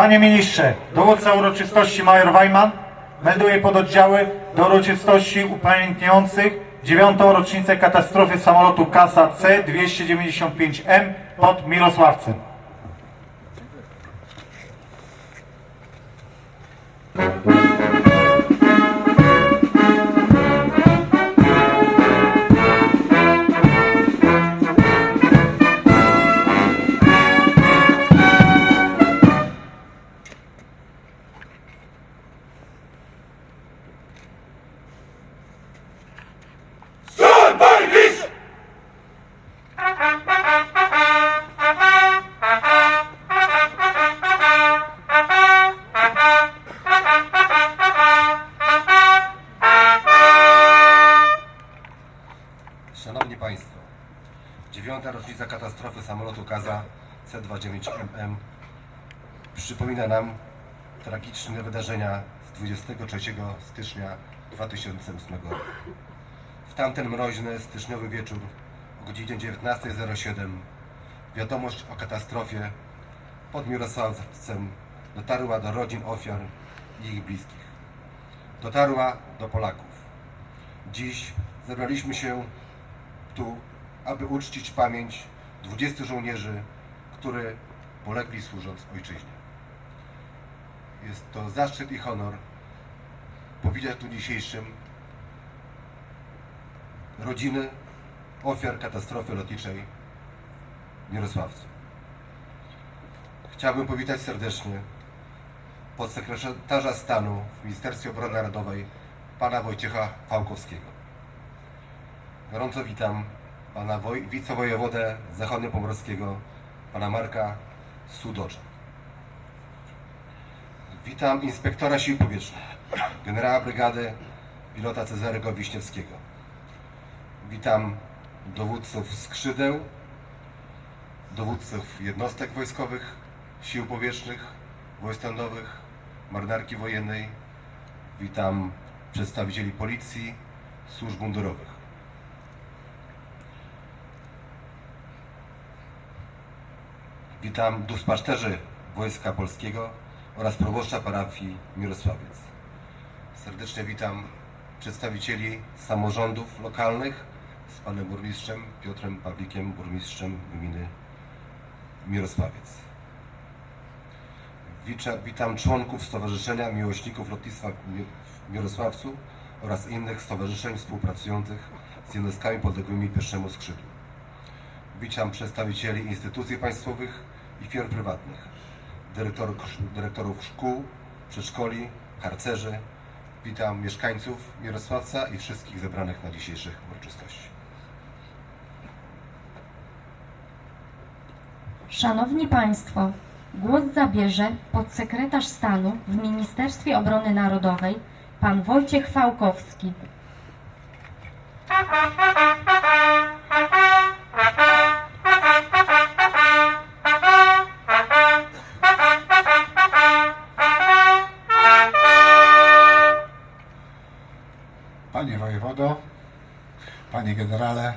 Panie ministrze, dowódca uroczystości major Wajman melduje pododdziały do uroczystości upamiętniających dziewiątą rocznicę katastrofy samolotu Kasa C-295M pod Mirosławcem. C-29MM przypomina nam tragiczne wydarzenia z 23 stycznia 2008 roku. W tamten mroźny styczniowy wieczór o godzinie 19.07 wiadomość o katastrofie pod Mirosławcem dotarła do rodzin ofiar i ich bliskich. Dotarła do Polaków. Dziś zebraliśmy się tu, aby uczcić pamięć 20 żołnierzy, którzy polegli służąc ojczyźnie. Jest to zaszczyt i honor powitać tu dzisiejszym rodziny ofiar katastrofy lotniczej w Mirosławcu. Chciałbym powitać serdecznie podsekretarza stanu w Ministerstwie Obrony Narodowej pana Wojciecha Fałkowskiego. Gorąco witam pana woj- wicewojewodę zachodniopomorskiego, pana Marka. Witam inspektora sił powietrznych, generała brygady pilota Cezarego Wiśniewskiego. Witam dowódców skrzydeł, dowódców jednostek wojskowych, sił powietrznych, wojsk lądowych, marynarki wojennej. Witam przedstawicieli policji, służb mundurowych. Witam duszpasterzy Wojska Polskiego oraz proboszcza parafii Mirosławiec. Serdecznie witam przedstawicieli samorządów lokalnych z panem burmistrzem Piotrem Pawlikiem, burmistrzem gminy Mirosławiec. Witam członków Stowarzyszenia Miłośników Lotnictwa w Mirosławcu oraz innych stowarzyszeń współpracujących z jednostkami podległymi pierwszemu skrzydłu. Witam przedstawicieli instytucji państwowych i firm prywatnych, dyrektorów, dyrektorów szkół, przedszkoli, harcerzy. Witam mieszkańców Mirosławca i wszystkich zebranych na dzisiejszych uroczystości. Szanowni Państwo, głos zabierze podsekretarz stanu w Ministerstwie Obrony Narodowej, pan Wojciech Fałkowski. Generale,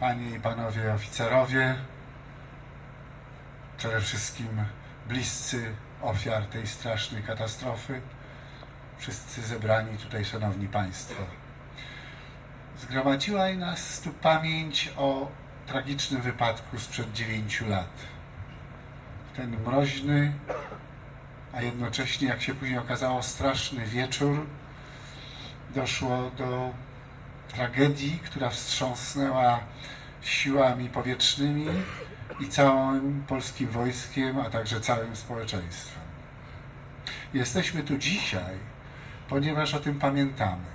panie i panowie oficerowie, przede wszystkim bliscy ofiar tej strasznej katastrofy, wszyscy zebrani tutaj, szanowni państwo. Zgromadziła nas tu pamięć o tragicznym wypadku sprzed dziewięciu lat. Ten mroźny, a jednocześnie, jak się później okazało, straszny wieczór doszło do tragedii, która wstrząsnęła siłami powietrznymi i całym polskim wojskiem, a także całym społeczeństwem. Jesteśmy tu dzisiaj, ponieważ o tym pamiętamy.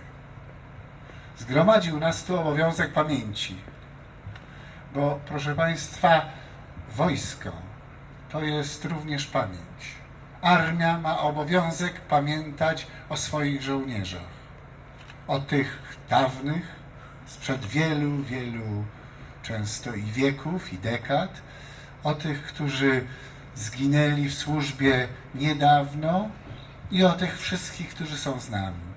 Zgromadził nas tu obowiązek pamięci, bo proszę Państwa, wojsko to jest również pamięć. Armia ma obowiązek pamiętać o swoich żołnierzach o tych dawnych, sprzed wielu, wielu często i wieków, i dekad, o tych, którzy zginęli w służbie niedawno i o tych wszystkich, którzy są z nami.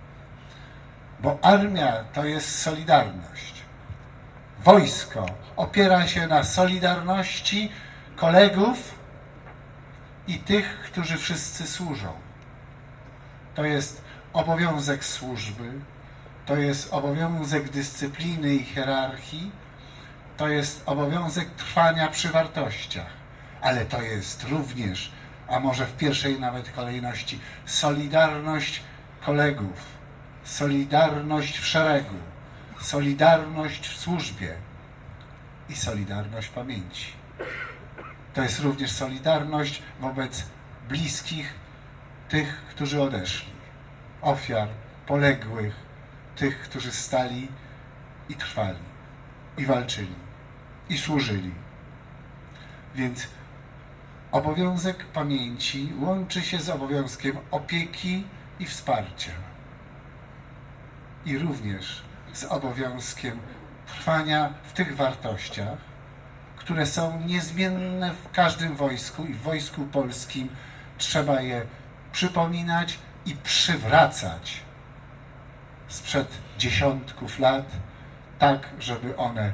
Bo armia to jest solidarność. Wojsko opiera się na solidarności kolegów i tych, którzy wszyscy służą. To jest obowiązek służby, to jest obowiązek dyscypliny i hierarchii, to jest obowiązek trwania przy wartościach, ale to jest również, a może w pierwszej nawet kolejności, solidarność kolegów, solidarność w szeregu, solidarność w służbie. I solidarność pamięci. To jest również solidarność wobec bliskich tych, którzy odeszli, ofiar, poległych, tych, którzy stali i trwali, i walczyli, i służyli. Więc obowiązek pamięci łączy się z obowiązkiem opieki i wsparcia. I również z obowiązkiem trwania w tych wartościach, które są niezmienne w każdym wojsku i w wojsku polskim trzeba je przypominać i przywracać sprzed dziesiątków lat, tak żeby one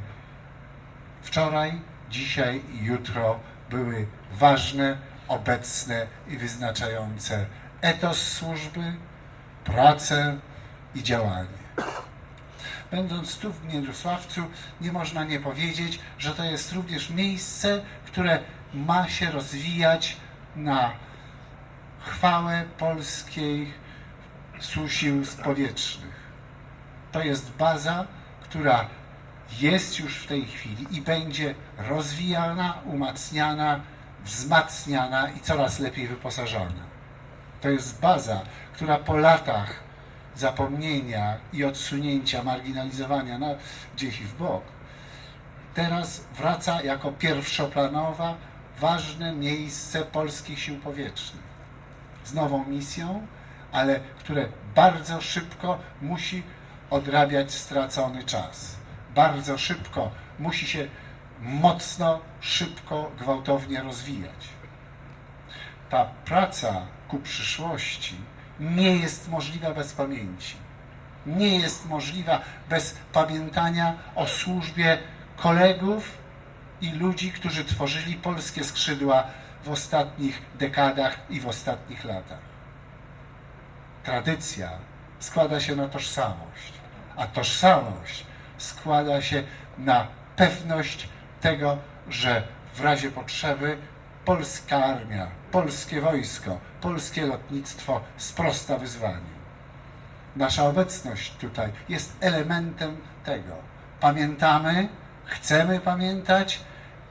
wczoraj, dzisiaj i jutro były ważne, obecne i wyznaczające etos służby, pracę i działanie. Będąc tu w Mierosławcu, nie można nie powiedzieć, że to jest również miejsce, które ma się rozwijać na chwałę polskiej sił powietrznych. To jest baza, która jest już w tej chwili i będzie rozwijana, umacniana, wzmacniana i coraz lepiej wyposażona. To jest baza, która po latach zapomnienia i odsunięcia, marginalizowania na, gdzieś w bok, teraz wraca jako pierwszoplanowa, ważne miejsce polskich sił powietrznych. Z nową misją, ale które bardzo szybko musi odrabiać stracony czas. Bardzo szybko musi się mocno, szybko, gwałtownie rozwijać. Ta praca ku przyszłości nie jest możliwa bez pamięci. Nie jest możliwa bez pamiętania o służbie kolegów i ludzi, którzy tworzyli polskie skrzydła w ostatnich dekadach i w ostatnich latach. Tradycja składa się na tożsamość, a tożsamość składa się na pewność tego, że w razie potrzeby polska armia, polskie wojsko, polskie lotnictwo sprosta wyzwaniu. Nasza obecność tutaj jest elementem tego. Pamiętamy, chcemy pamiętać,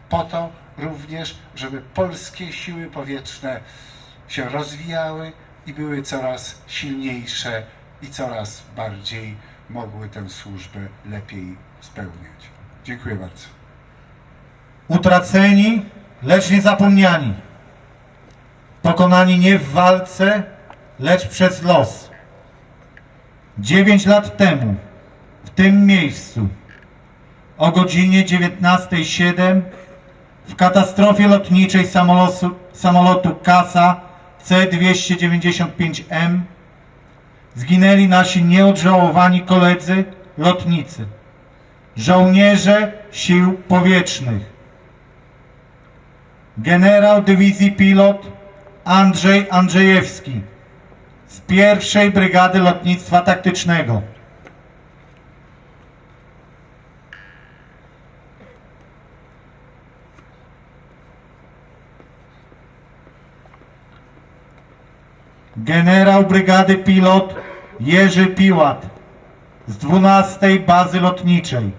po to również, żeby polskie siły powietrzne się rozwijały i były coraz silniejsze i coraz bardziej mogły tę służbę lepiej spełniać. Dziękuję bardzo. Utraceni, lecz nie zapomniani. Pokonani nie w walce, lecz przez los. Dziewięć lat temu, w tym miejscu, o godzinie 19.07 w katastrofie lotniczej samolotu, samolotu KASA C-295M zginęli nasi nieodżałowani koledzy lotnicy, żołnierze sił powietrznych. Generał dywizji pilot Andrzej Andrzejewski z pierwszej Brygady Lotnictwa Taktycznego. Generał Brygady Pilot Jerzy Piłat z 12 Bazy Lotniczej.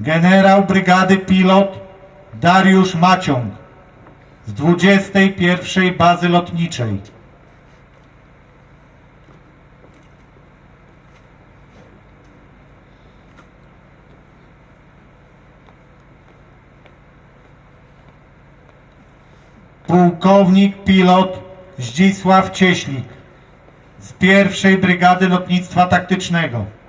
Generał Brygady Pilot Dariusz Maciąg z 21 Bazy Lotniczej. Pułkownik pilot Zdzisław Cieślik z pierwszej Brygady Lotnictwa Taktycznego.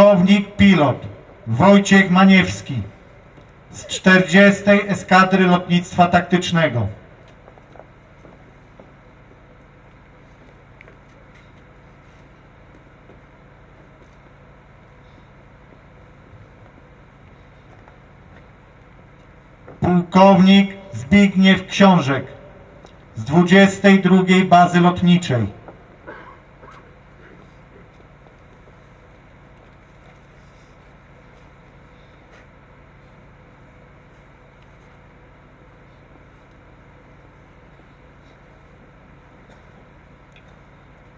Pułkownik pilot Wojciech Maniewski z 40. Eskadry Lotnictwa Taktycznego. Pułkownik Zbigniew Książek z 22. Bazy Lotniczej.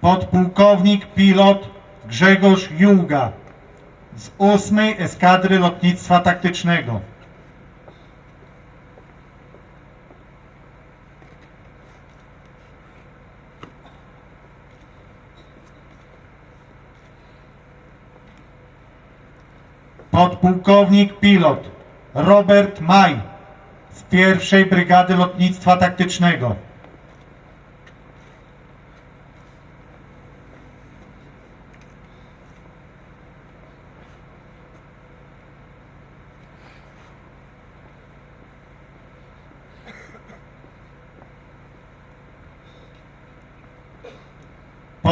Podpułkownik pilot Grzegorz Juga z 8. Eskadry Lotnictwa Taktycznego. Podpułkownik pilot Robert Maj z pierwszej Brygady Lotnictwa Taktycznego.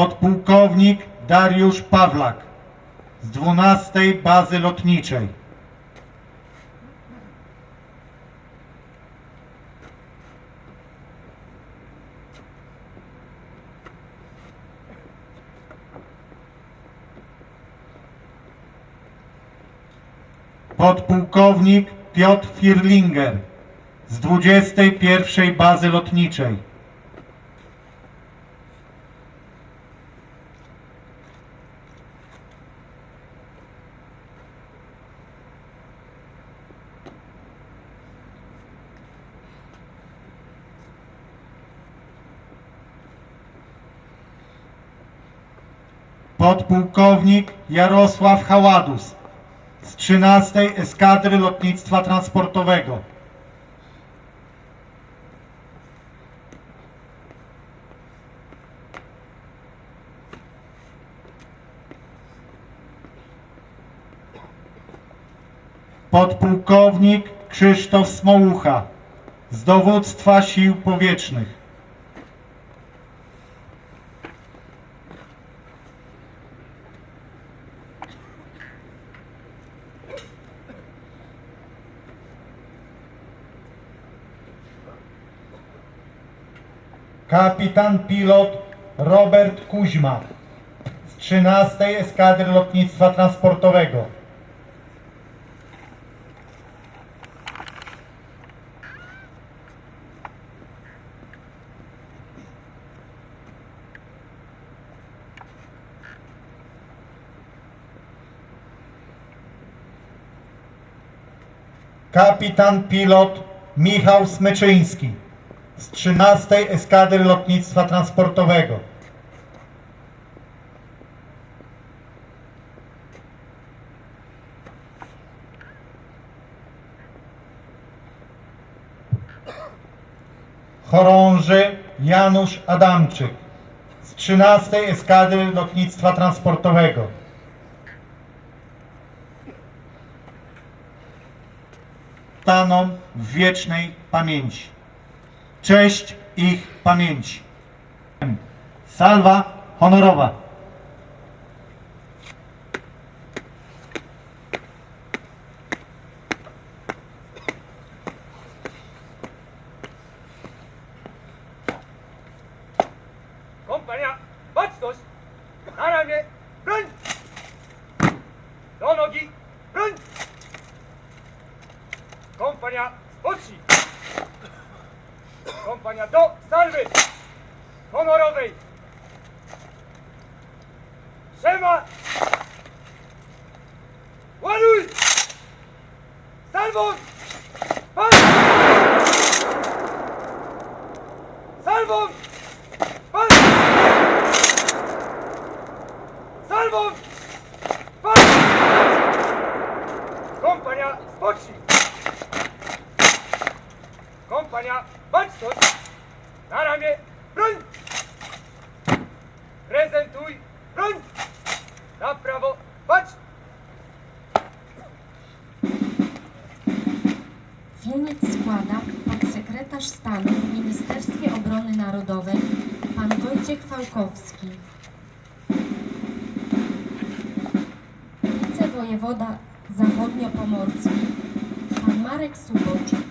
Podpułkownik Dariusz Pawlak z 12 Bazy Lotniczej. Podpułkownik Piotr Firlinger z 21 Bazy Lotniczej. Podpułkownik Jarosław Haładus z 13 Eskadry Lotnictwa Transportowego. Podpułkownik Krzysztof Smołucha z Dowództwa Sił Powietrznych. Kapitan pilot Robert Kuźma z 13 Eskadry Lotnictwa Transportowego. Kapitan pilot Michał Smyczyński z 13 Eskadry Lotnictwa Transportowego. Chorąży Janusz Adamczyk z 13 Eskadry Lotnictwa Transportowego. Staną w wiecznej pamięci. Cześć ich pamięci. Salwa honorowa. Scema! Walul! Salvon! Pass! Salvon! Wniosek składa podsekretarz stanu w Ministerstwie Obrony Narodowej pan Wojciech Fałkowski. Wicewojewoda Zachodnio-Pomorski pan Marek Subocz.